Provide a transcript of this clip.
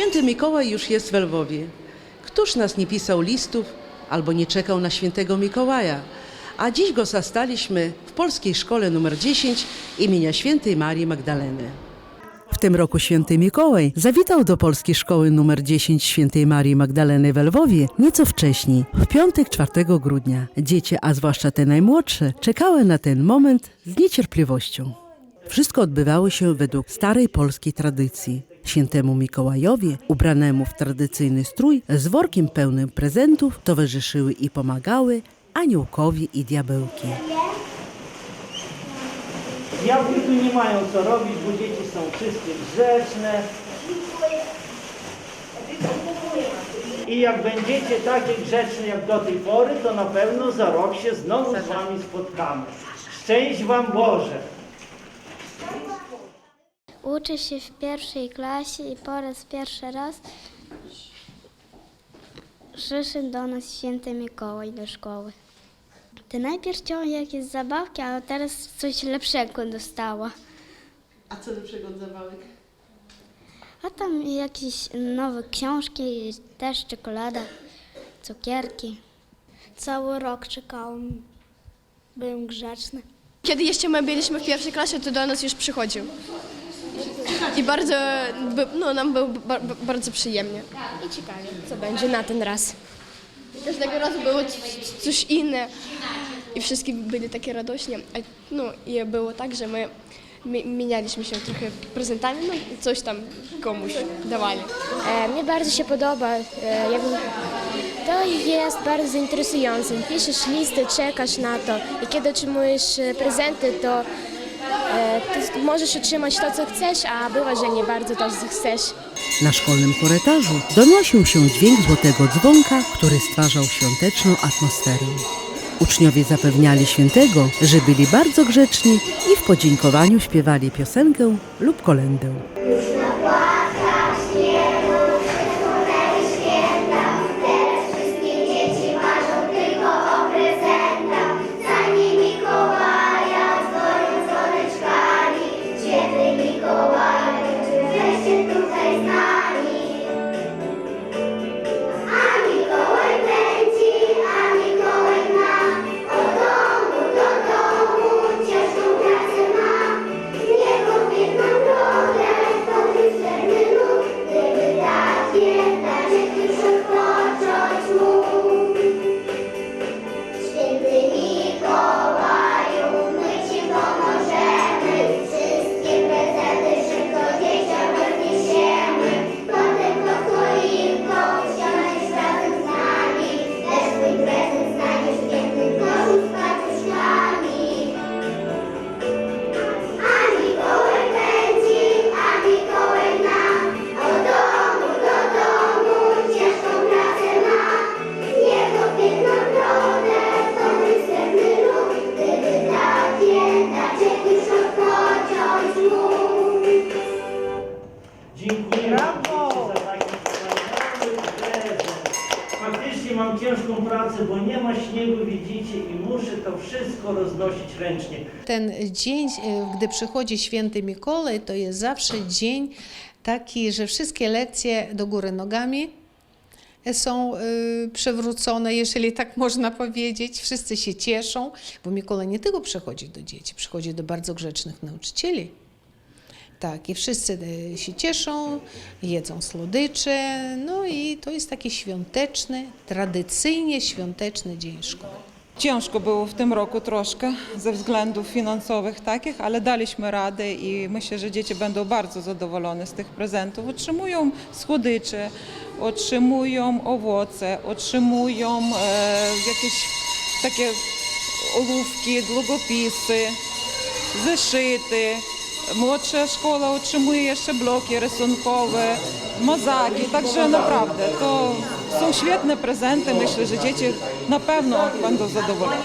Święty Mikołaj już jest w Lwowie. Któż nas nie pisał listów albo nie czekał na świętego Mikołaja? A dziś go zastaliśmy w Polskiej Szkole nr 10 imienia Świętej Marii Magdaleny. W tym roku święty Mikołaj zawitał do Polskiej Szkoły nr 10 Świętej Marii Magdaleny w Lwowie nieco wcześniej, w piątek 4 grudnia. Dzieci, a zwłaszcza te najmłodsze, czekały na ten moment z niecierpliwością. Wszystko odbywało się według starej polskiej tradycji. Świętemu Mikołajowi, ubranemu w tradycyjny strój, z workiem pełnym prezentów, towarzyszyły i pomagały aniołkowi i diabełki. Diabły tu nie mają co robić, bo dzieci są wszystkie grzeczne. I jak będziecie takie grzeczne jak do tej pory, to na pewno za rok się znowu z wami spotkamy. Szczęść wam Boże! Uczę się w pierwszej klasie i po raz pierwszy raz przyszedł do nas święty Mikołaj do szkoły. To najpierw chciałam jakieś zabawki, ale teraz coś lepszego dostała. A co lepszego od zabawek? A tam jakieś nowe książki, też czekolada, cukierki. Cały rok czekałam. Byłem grzeczny. Kiedy jeszcze my byliśmy w pierwszej klasie, to do nas już przychodził. I bardzo, no nam było ba- ba- bardzo przyjemnie. I ciekawie, co będzie na ten raz. Każdego razu było c- c- coś inne i wszystkie byli takie radośnie. A, No i było tak, że my mi- mienialiśmy się trochę prezentami, no i coś tam komuś dawali. E, Mnie bardzo się podoba. E, jakby To jest bardzo interesujące. Piszesz listy, czekasz na to i kiedy otrzymujesz e, prezenty, to, e, to możesz otrzymać to, co chcesz, a bywa, że nie bardzo to chcesz. Na szkolnym korytarzu donosił się dźwięk złotego dzwonka, który stwarzał świąteczną atmosferę. Uczniowie zapewniali świętego, że byli bardzo grzeczni i w podziękowaniu śpiewali piosenkę lub kolędę. Mam ciężką pracę, bo nie ma śniegu, widzicie, i muszę to wszystko roznosić ręcznie. Ten dzień, e, gdy przychodzi święty Mikołaj, to jest zawsze dzień taki, że wszystkie lekcje do góry nogami są e, przewrócone, jeżeli tak można powiedzieć. Wszyscy się cieszą, bo Mikołaj nie tylko przychodzi do dzieci, przychodzi do bardzo grzecznych nauczycieli. Tak, i wszyscy e, się cieszą, jedzą słodycze, no i to jest taki świąteczny, tradycyjnie świąteczny dzień szkoły. Ciężko było w tym roku troszkę ze względów finansowych takich, ale daliśmy radę i myślę, że dzieci będą bardzo zadowolone z tych prezentów. Otrzymują słodycze, otrzymują owoce, otrzymują e, jakieś takie ołówki, długopisy, zeszyty. Młodsza szkoła otrzymuje jeszcze bloki rysunkowe, mozaki, także naprawdę to są świetne prezenty. Myślę, że dzieci na pewno będą zadowolone.